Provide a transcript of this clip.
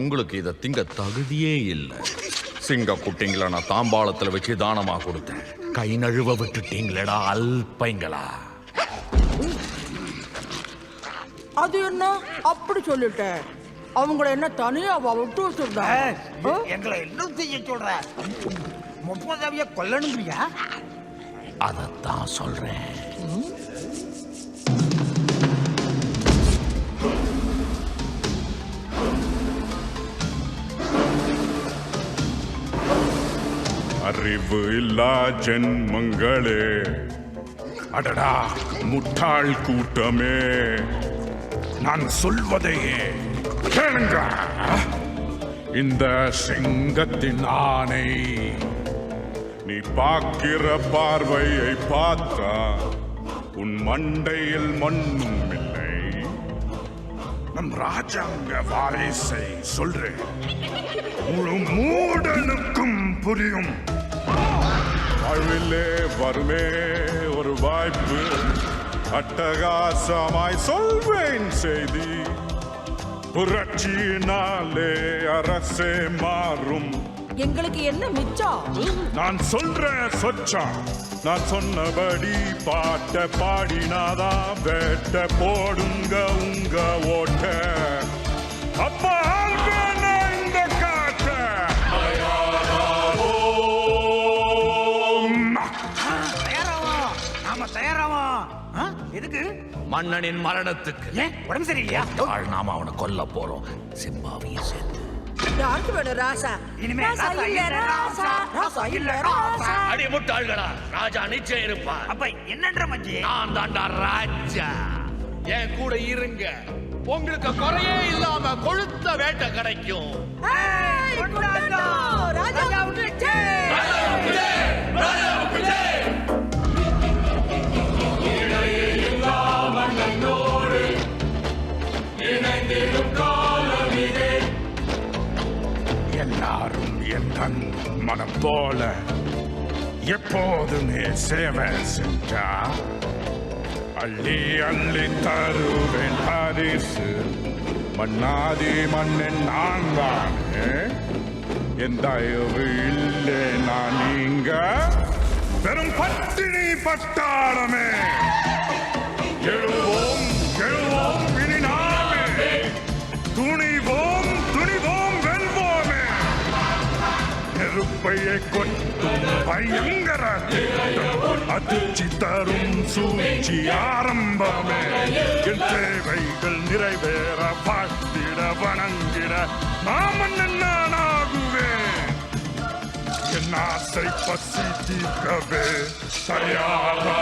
உங்களுக்கு இதை திங்க தகுதியே இல்லை. சிங்க குட்டிங்களை நான் தாம்பாளத்துல வச்சு தானமா கொடுத்தேன். கை நழுவ விட்டுட்டீங்களேடா அல்பைங்களா. அது என்ன? அப்படி சொல்லிட்டேன் அவங்கள என்ன தனியாவா விட்டு வச்சிருந்தா? எங்களை என்ன செய்ய சொல்ற. முப்பதாவிய கொல்லணுங்கிறியா? அதைத்தான் சொல்றேன். அறிவு இல்லா ஜென்மங்களே. அடடா முட்டாள் கூட்டமே. நான் சொல்வதையே கேளுங்க. இந்த சிங்கத்தின் ஆணை. நீ பார்க்கிற பார்வையை பார்த்தா உன் மண்டையில் மண்ணும் இல்லை. நம் ராஜாங்க வாரிசை சொல்றேன். முழு மூடனுக்கும் புரியும். வாழ்விலே வருமே ஒரு வாய்ப்பு. அட்டகாசமாய் சொல்வேன் செய்தி. புரட்சியினாலே அரசே மாறும். எங்களுக்கு என்ன மிச்சம்? நான் சொல்ற சொச்சா நான் சொன்னபடி பாட்ட பாடினாதா வேட்ட போடுங்க உங்க ஓட்ட. அப்பா நாம தயாராவோம் ஆ? எதுக்கு? மன்னனின் மரணத்துக்கு. ஏன்? உடம்பு சரியில்லையா? ஆள் நாம அவனை கொல்ல போறோம். சிம்பாவையும் சேர்த்து. யாருக்கு வேணும் ராசா. இனிமே ராசா ராசா இல்ல, ராசா. ராசா. இல்ல ராசா. அடி முட்டாள்களா ராஜா நிச்சயம் இருப்பார். அப்ப என்னன்ற மச்சி? நான் தாண்டா ராஜா. என் கூட இருங்க. உங்களுக்கு குறையே இல்லாம கொழுத்த வேட்டை கிடைக்கும். எல்லாரும் என் தன் மனம் போல எப்போதுமே சேவை செஞ்சா அள்ளி அள்ளி தருவேன் பரிசு மண்ணாதி மண்ணின் நான் தானே? என் தயவு இல்லை நான் நீங்க. பெரும் பட்டினி பட்டாளமே. எழுவோம் எழுவோம். நெருப்பையை கொட்டும் பயங்கர அதிர்ச்சி தரும் சூழ்ச்சி ஆரம்பமே. என் தேவைகள் நிறைவேற பார்த்திட வணங்கிட நாமன் நானாகுவேன் என் ஆசை பசி தீர்க்கவே தயாராவோ